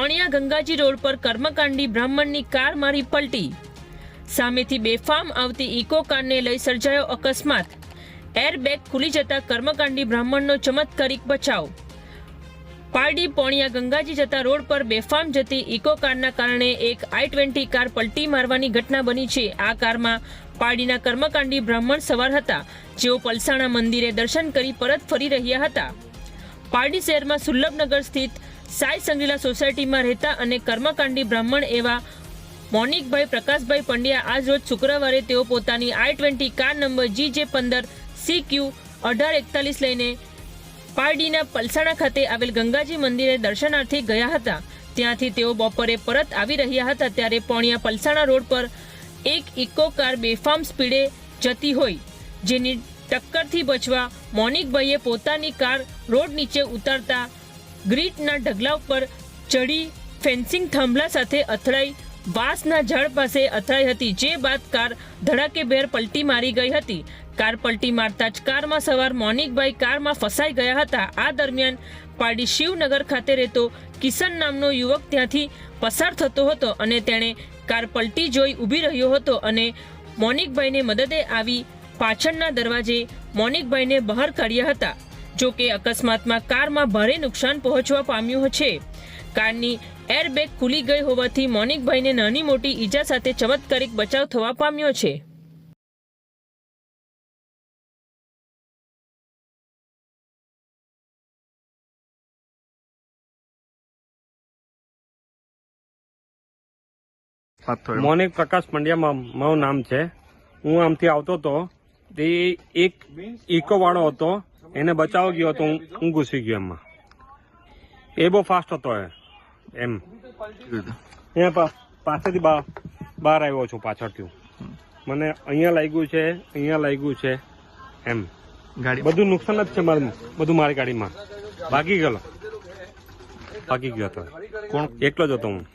પાળીના ગંગાજી road પર કર્મકાંડી બ્રાહ્મણની car મારી પલટી. સામેથી બેફામ આવતી ઇકો કારને લઈ સર્જાયો અકસ્માત. એરબેગ ખુલી જતા કર્મકાંડી બ્રાહ્મણનો ચમત્કારિક બચાવ. પારડી પોણિયા ગંગાજી જતા રોડ પર બેફામ જતી ઇકો કારના કારણે એક આઈ ટ્વેન્ટી કાર પલટી મારવાની ઘટના બની છે. આ કારમાં પારડીના કર્મકાંડી બ્રાહ્મણ સવાર હતા. જેઓ પલસાણા મંદિરે દર્શન કરી પરત ફરી રહ્યા હતા. પારડી શહેરમાં સુલભનગર સ્થિત સાઈ સંગ્રીલા સોસાયટીમાં રહેતા અને કર્મકાંડી બ્રાહ્મણ એવા મોનિકભાઈ પ્રકાશભાઈ પંડ્યા આજ રોજ શુક્રવારે તેઓ પોતાની I twenty car number G J પંદર સી ક્યુ અઢાર એકતાલીસ લઈને પારડીના પલસાણા ખાતે આવેલ ગંગાજી મંદિરે દર્શનાર્થે ગયા હતા. ત્યાંથી તેઓ બપોરે પરત આવી રહ્યા હતા ત્યારે પોણિયા પલસાણા રોડ પર એક ઇકો કાર બેફામ સ્પીડે જતી હોય, જેની ટક્કરથી બચવા મોનિકભાઈએ પોતાની કાર રોડ નીચે ઉતારતા ગ્રીટના ઢગલા ઉપર ચડી ફેન્સિંગ થાંભલા સાથે અથડાઈ, વાંસના ઝાડ પાસે અથડાઈ હતી, જે બાદ કાર ધડાકેભેર પલટી મારી ગઈ હતી. કાર પલટી મારતા જ કારમાં સવાર મોનિકભાઈ કારમાં ફસાઈ ગયા હતા. આ દરમિયાન પારડી શિવનગર ખાતે રહેતો કિશન નામનો યુવક ત્યાંથી પસાર થતો હતો અને તેણે કાર પલટી જોઈ ઊભી રહ્યો હતો અને મોનિકભાઈને મદદે આવી પાછળના દરવાજે મોનિકભાઈને બહાર કાઢ્યા હતા. જો કે અકસ્માતમાં કારમાં ભારે નુકસાન પહોંચવા પામ્યું છે. કારની એરબેગ ખુલી ગઈ હોવાથી મોનિકભાઈને નાની મોટી ઈજા સાથે ચમત્કારિક બચાવ થવા પામ્યો છે. મોનિક પ્રકાશ પંડ્યા મારું નામ છે. હું આમથી આવતો હતો. તે એક ઇકો વાળો હતો. એને બચાવ ગયો હતો હું- ઘૂસી ગયો એમાં એ બહુ ફાસ્ટ હતો એ. એમ. એ પા- પાછળથી બા- બહાર આવ્યો છું પાછળથી મને અહીંયા લાગ્યું છે અહીંયા લાગ્યું છે એમ. ગાડી બધું નુકસાન જ છે મારું બધું મારી ગાડીમાં. ભાગી ગયેલો ભાગી ગયો હતો કોણ? એકલો જ હતો હું.